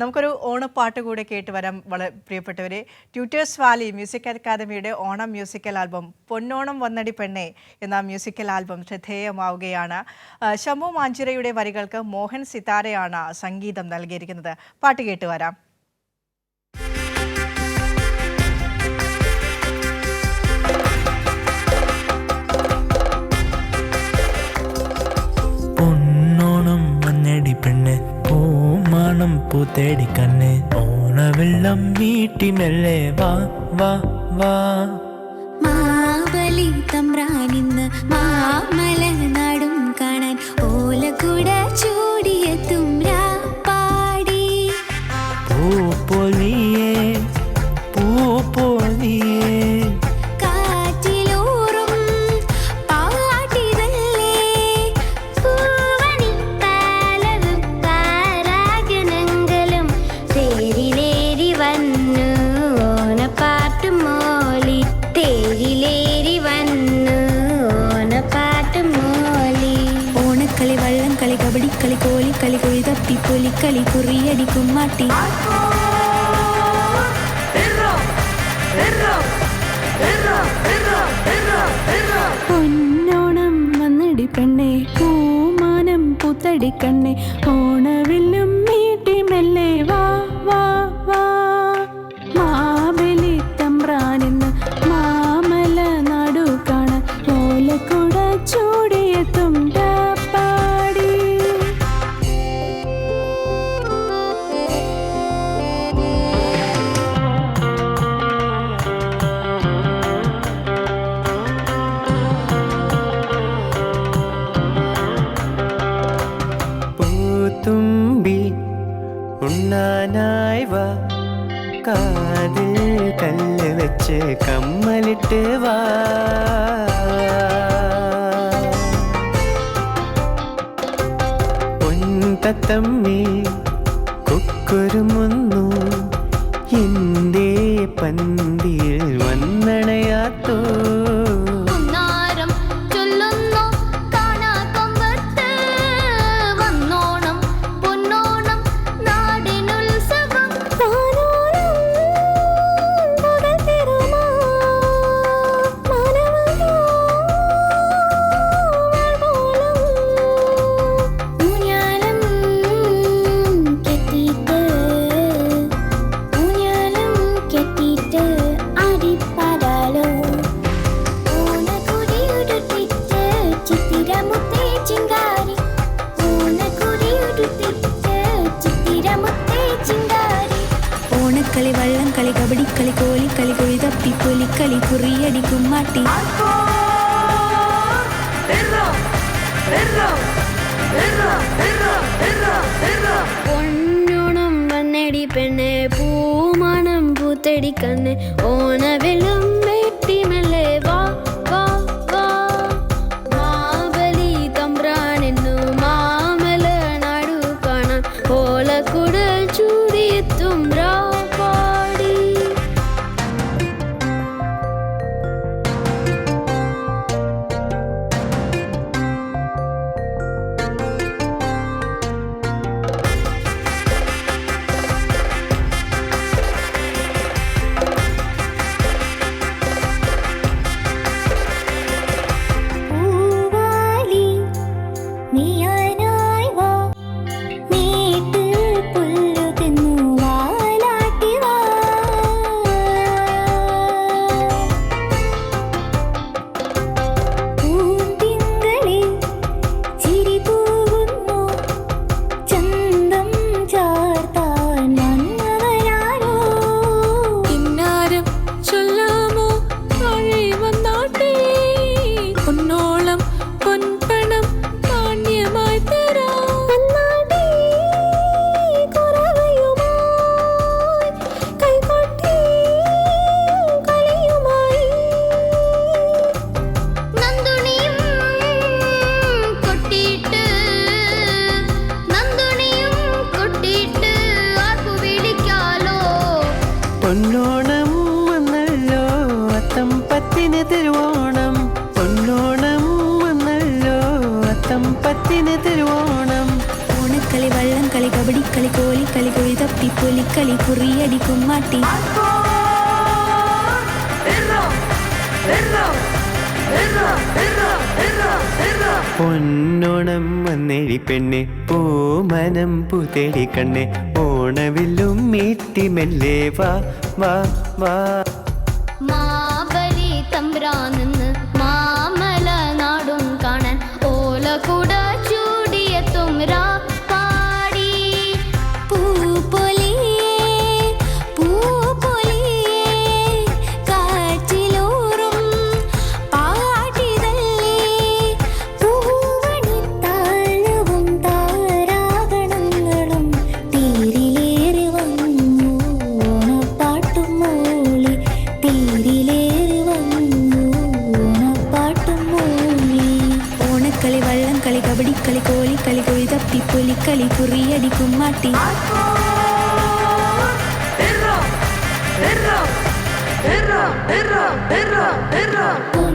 നമുക്കൊരു ഓണപ്പാട്ട് കൂടെ കേട്ട് വരാം വളരെ പ്രിയപ്പെട്ടവരെ. ട്യൂട്ടേഴ്സ് വാലി മ്യൂസിക് അക്കാദമിയുടെ ഓണം മ്യൂസിക്കൽ ആൽബം പൊന്നോണം വന്നടി പെണ്ണെ എന്ന മ്യൂസിക്കൽ ആൽബം ശ്രദ്ധേയമാവുകയാണ്. ശംഭു മാഞ്ചിറയുടെ വരികൾക്ക് മോഹൻ സിതാരയാണ് സംഗീതം നൽകിയിരിക്കുന്നത്. പാട്ട് കേട്ട് വരാം. പൂമാണം പൂത്തേടി കണ്ണ് ഓണവെള്ളം വീട്ടി മെല്ലെ വാ വാ വാ പൊലിക്കളി കുറിയടിക്കും മാട്ടി. പൊന്നോണം വന്നടി പെണ്ണെ പൂമാനം പൂത്തടി കണ്ണെ ഓണവില്ലും മീട്ടി മെല്ലെ വാ വാ വാ. മാബലി തമ്പ്രാനെന്ന് മാമല നാടു കാണ ചൂടിയെത്തും കാതിൽ കല്ല് വെച്ച് കമ്മലിട്ട് വാ. പൊൻതത്തമ്മി കുക്കുരുമുന്നു. എന്തേ പന്തിയിൽ വന്നണയാത്തോ കോലി കോലിക്കളി കുഴി തപ്പി പൊലിക്കളി കുറിയടിക്കും മാട്ടി. പൊന്നോണം വന്നടി പെണ്ണെ പൂമണം പൂത്തടി കണ്ണ്. ഓണവെള്ളം വെട്ടി വാ വാ മാമല നാടു അത്തം പത്തിന് തിരുവോണം. ഓണക്കളി വള്ളംകളി കബഡിക്കളി കോലിക്കളി കൊഴി തപ്പി പൊലിക്കളി കുറിയടിക്കും മാട്ടി പൊന്നോണം വന്നെഴി പെണ്ണെ പൂമനം പുതേടി കണ്ണെ ഓണവില്ലും മീട്ടി മെല്ലെ വാ വാ വാ. മാബലി തമ്പ്രാനെന്ന് കളി കോലി കളി കോഴി തപ്പിപ്പൊലി കളി കുറിയടിക്കും Maati Perro, perro, perro, perro, perro.